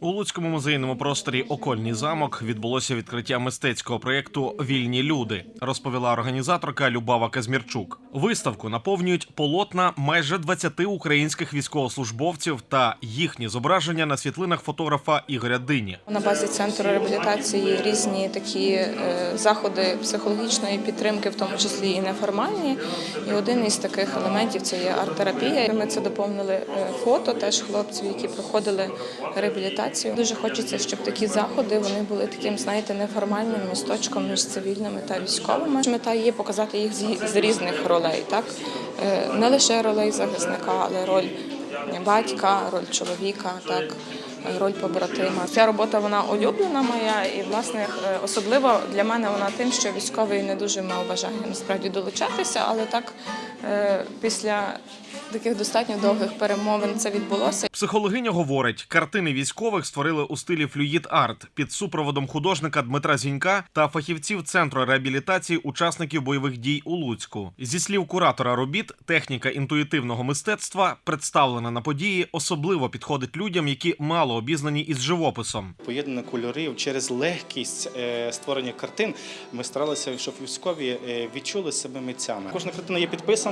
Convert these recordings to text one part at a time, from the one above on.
У Луцькому музейному просторі Окольний замок відбулося відкриття мистецького проєкту Вільні люди, розповіла організаторка Любава Казмірчук. Виставку наповнюють полотна майже 20 українських військовослужбовців та їхні зображення на світлинах фотографа Ігоря Дині. На базі центру реабілітації різні такі е, заходи психологічної підтримки, в тому числі і неформальні. І один із таких елементів це є арт-терапія. Ми це доповнили е, фото теж хлопців, які проходили реабілітацію. Дуже хочеться, щоб такі заходи вони були таким, знаєте, неформальним місточком між цивільними та військовими. Мета є показати їх з- різних ролей, так Е, не лише ролей захисника, але роль батька, роль чоловіка, так роль побратима. Ця робота вона улюблена моя, і власне е, особливо для мене вона тим, що військовий не дуже мав бажання насправді долучатися, але так після таких достатньо довгих перемовин це відбулося. Психологиня говорить, картини військових створили у стилі флюїд арт під супроводом художника Дмитра Зінька та фахівців центру реабілітації учасників бойових дій у Луцьку. Зі слів куратора робіт, техніка інтуїтивного мистецтва, представлена на події, особливо підходить людям, які мало обізнані із живописом. Поєднання кольорів через легкість е, створення картин. Ми старалися, щоб військові е, відчули себе митцями. Кожна картина є підписана,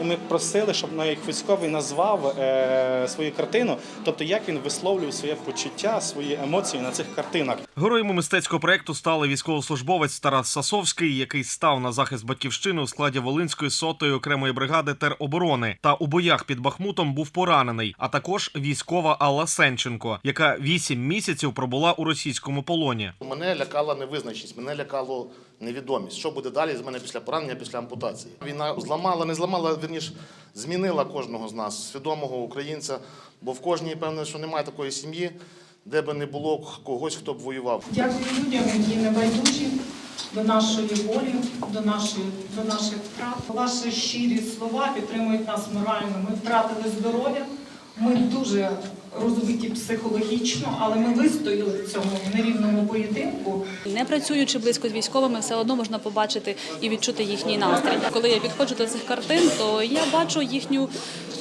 і ми просили, щоб на як військовий назвав е, свою картину, тобто як він висловлює своє почуття, свої емоції на цих картинах. Героями мистецького проекту стали військовослужбовець Тарас Сасовський, який став на захист батьківщини у складі Волинської сотої окремої бригади тероборони, та у боях під Бахмутом був поранений. А також військова Алла Сенченко, яка вісім місяців пробула у російському полоні. Мене лякала невизначеність, мене лякало невідомість. Що буде далі з мене після поранення, після ампутації? Війна зламала, не зламала, верніш, змінила кожного з нас, свідомого українця, бо в кожній, певно, що немає такої сім'ї, де би не було когось, хто б воював. Дякую людям, які не байдужі до нашої волі, до нашої до наших втрат. Ваші щирі слова підтримують нас морально. Ми втратили здоров'я. Ми дуже розбиті психологічно, але ми вистояли в цьому нерівному поєдинку. Не працюючи близько з військовими, все одно можна побачити і відчути їхній настрій. Коли я підходжу до цих картин, то я бачу їхню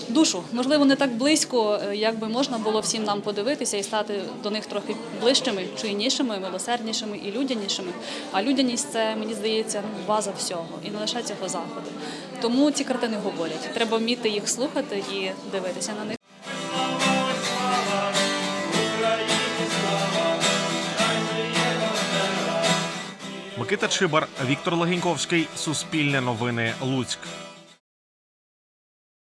душу. Можливо, не так близько, е, як би можна було всім нам подивитися і стати до них трохи ближчими, чуйнішими, милосерднішими і людянішими. А людяність це мені здається база всього, і не лише цього заходу. Тому ці картини говорять. Треба вміти їх слухати і дивитися на них. Микита Чибар, Віктор Легеньковський, Суспільне новини, Луцьк.